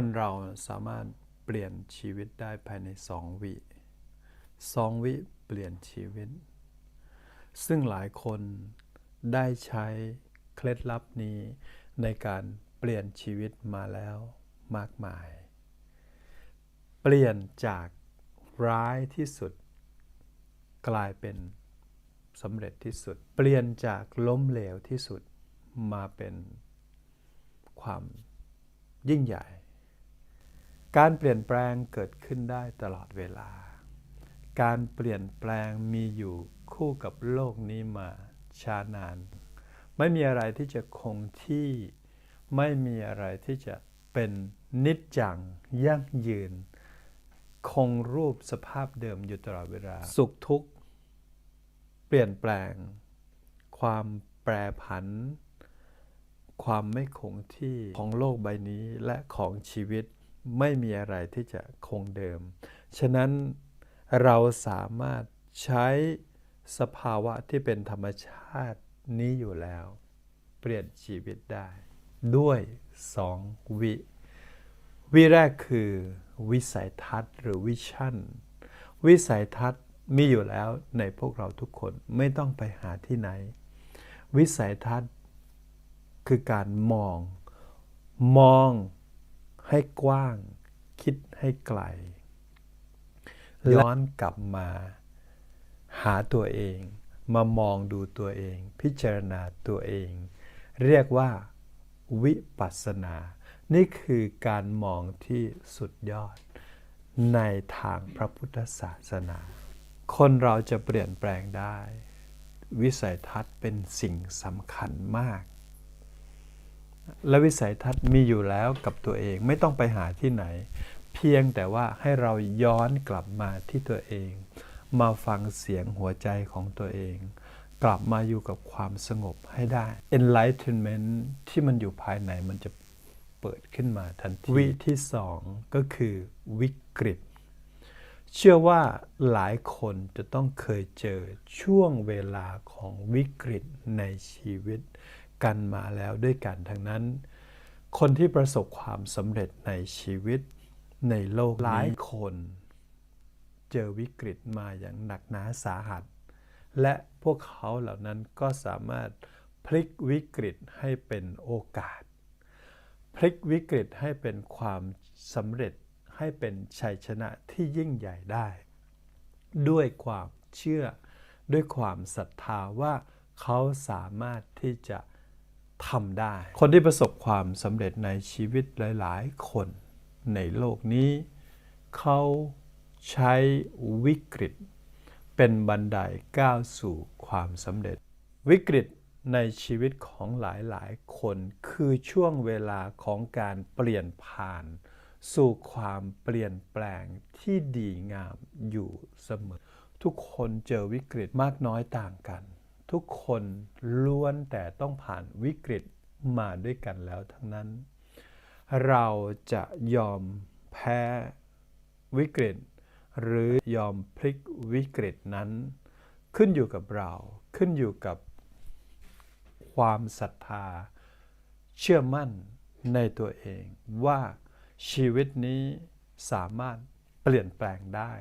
คนเราสามารถเปลี่ยนชีวิตได้ภายในสองวิสองวิเปลี่ยนชีวิต ซึ่งหลายคนได้ใช้เคล็ดลับนี้ในการเปลี่ยนชีวิตมาแล้วมากมาย เปลี่ยนจากร้ายที่สุด กลายเป็นสำเร็จที่สุด เปลี่ยนจากล้มเหลวที่สุดมาเป็นความยิ่งใหญ่ การเปลี่ยนแปลงเกิดขึ้นได้ตลอดเวลา การเปลี่ยนแปลงมีอยู่คู่กับโลกนี้มาช้านาน ไม่มีอะไรที่จะคงที่ ไม่มีอะไรที่จะเป็นนิจจังยั่งยืน คงรูปสภาพเดิมอยู่ตลอดเวลา สุขทุกข์ เปลี่ยนแปลง ความแปรผัน ความไม่คงที่ของโลกใบนี้และของชีวิต ไม่มีอะไรที่จะคงเดิม ฉะนั้นเราสามารถใช้สภาวะที่เป็นธรรมชาตินี้อยู่แล้ว เปลี่ยนชีวิตได้ ด้วยสองวิ วิแรกคือวิสัยทัศน์หรือวิชั่น วิสัยทัศน์มีอยู่แล้วในพวกเราทุกคนไม่ต้องไปหาที่ไหน วิสัยทัศน์คือการมอง มอง ให้กว้าง คิดให้ไกล ย้อนกลับมา หาตัวเอง มามองดูตัวเอง พิจารณาตัวเอง เรียกว่า วิปัสสนา นี่คือการมองที่สุดยอด ในทางพระพุทธศาสนา คนเราจะเปลี่ยนแปลงได้ วิสัยทัศน์เป็นสิ่งสำคัญมาก และวิสัยทัศน์มีอยู่แล้วกับตัวเองไม่ต้องไปหาที่ไหน เพียงแต่ว่าให้เราย้อนกลับมาที่ตัวเอง มาฟังเสียงหัวใจของตัวเอง กลับมาอยู่กับความสงบให้ได้ enlightenment ที่มันอยู่ภายในมันจะเปิดขึ้นมาทันทีวิที่สองก็คือวิกฤต เชื่อว่าหลายคนจะต้องเคยเจอช่วงเวลาของวิกฤตในชีวิต กันมาแล้วด้วยกันทั้งนั้น คนที่ประสบความสำเร็จในชีวิตในโลกหลายคน เจอวิกฤตมาอย่างหนักหนาสาหัส และพวกเขาเหล่านั้นก็สามารถพลิกวิกฤตให้เป็นโอกาส พลิกวิกฤตให้เป็นความสำเร็จให้เป็นชัยชนะที่ยิ่งใหญ่ได้ ด้วยความเชื่อด้วยความศรัทธาว่าเขาสามารถที่จะ ทำได้ คนที่ประสบความสำเร็จในชีวิตหลาย ๆ คนในโลกนี้ เขาใช้วิกฤต เป็นบันไดก้าวสู่ความสำเร็จ วิกฤตในชีวิตของหลาย ๆ คนคือช่วงเวลาของการเปลี่ยนผ่าน สู่ความเปลี่ยนแปลงที่ดีงามอยู่เสมอ ทุกคนเจอวิกฤตมากน้อยต่างกัน ทุกคนล้วนแต่ต้องผ่านวิกฤตมาด้วยกันแล้วทั้งนั้น เราจะยอมแพ้วิกฤต หรือยอมพลิกวิกฤตนั้น ขึ้นอยู่กับเราขึ้นอยู่กับความศรัทธา เชื่อมั่นในตัวเองว่าชีวิตนี้สามารถเปลี่ยนแปลงได้